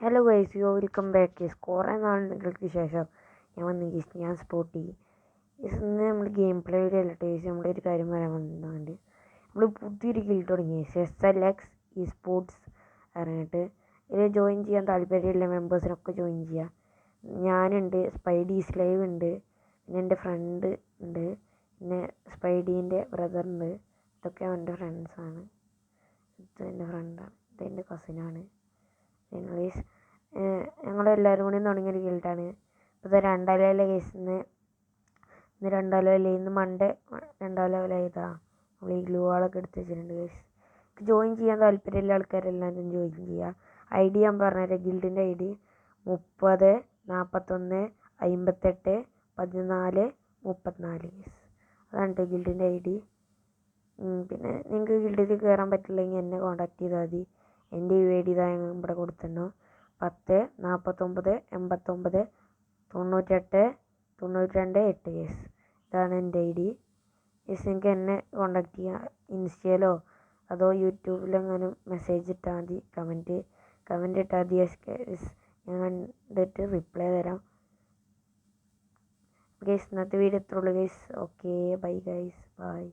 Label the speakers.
Speaker 1: Hello guys you welcome back guys കുറേ നാളുകൾക്ക് ശേഷം ഞാൻ വന്ന് ഗൈസ് ഞാൻ സ്പോട്ടി ഇന്ന് നമ്മൾ ഗെയിം പ്ലേ വീഡിയോ അല്ല ഗൈസ് നമ്മുടെ ഒരു കാര്യം പറയാൻ വന്നതുകൊണ്ട് നമ്മൾ പുതിയൊരു ഗിൽഡ് തുടങ്ങി. S L X esports പറഞ്ഞിട്ട്. ഇതിൽ ജോയിൻ ചെയ്യാൻ താല്പര്യമുള്ള മെമ്പേഴ്സിനൊക്കെ ജോയിൻ ചെയ്യാം. ഞാനുണ്ട് സ്പൈഡീസ് ലൈവ് ഉണ്ട് പിന്നെ എന്റെ ഫ്രണ്ട് ഉണ്ട് പിന്നെ സ്പൈഡീന്റെ ബ്രദറുണ്ട് ഇതൊക്കെ അവന്റെ ഫ്രണ്ട്സാണ് ഇത് എന്റെ ഫ്രണ്ടാണ് ഇത് എന്റെ കസിനാണ് ഇംഗ്ലീഷ് ഞങ്ങളെല്ലാവരും കൂടി തുടങ്ങിയൊരു ഗിൽഡാണ് ഇപ്പോൾ ഇത് രണ്ടാം ലെവലിലെ കേസ് ഇന്ന്. ഇന്ന് രണ്ടാം ലെവലിൽ ഇന്ന് മൺഡേ രണ്ടാം ലെവലായതാ നമ്മൾ ഈ ഗ്ലൂ വാളൊക്കെ എടുത്ത് വെച്ചിട്ടുണ്ട് കേസ് ജോയിൻ ചെയ്യാൻ താല്പര്യമുള്ള ആൾക്കാരെല്ലാവരും ജോയിൻ ചെയ്യുക ഐ ഡി ഞാൻ പറഞ്ഞുതരാം. ഗിൽഡിന്റെ ഐ ഡി മുപ്പത് നാൽപ്പത്തൊന്ന് അമ്പത്തെട്ട് പതിനാല് മുപ്പത്തിനാല് അതാണ് ഗിൽഡിന്റെ ഐ ഡി പിന്നെ നിങ്ങൾക്ക് ഗിൽഡിൽ കയറാൻ പറ്റില്ലെങ്കിൽ എന്നെ കോൺടാക്ട് ചെയ്താൽ മതി. എന്റെ യു എ ഡി ഇതാ ഞാൻ ഇവിടെ കൊടുത്തിരുന്നു. പത്ത് നാൽപ്പത്തൊമ്പത് എൺപത്തൊമ്പത് തൊണ്ണൂറ്റെട്ട് തൊണ്ണൂറ്റി രണ്ട് എട്ട്. യെസ് ഇതാണ് എന്റെ ഐ ഡി. യെസ് നിങ്ങൾക്ക് എന്നെ കോൺടാക്ട് ചെയ്യാം. ഇൻസ്റ്റയിലോ അതോ യൂട്യൂബിലെങ്ങാനും മെസ്സേജ് ഇട്ടാൽ മതി. കമന്റ് കമന്റ് ഇട്ടാൽ മതി. യെസ് ഞാൻ കണ്ടിട്ട് റിപ്ലൈ തരാം. ഗൈസ് ഇന്നത്തെ വീഡിയോ ഇത്രയുള്ളൂ guys okay bye guys bye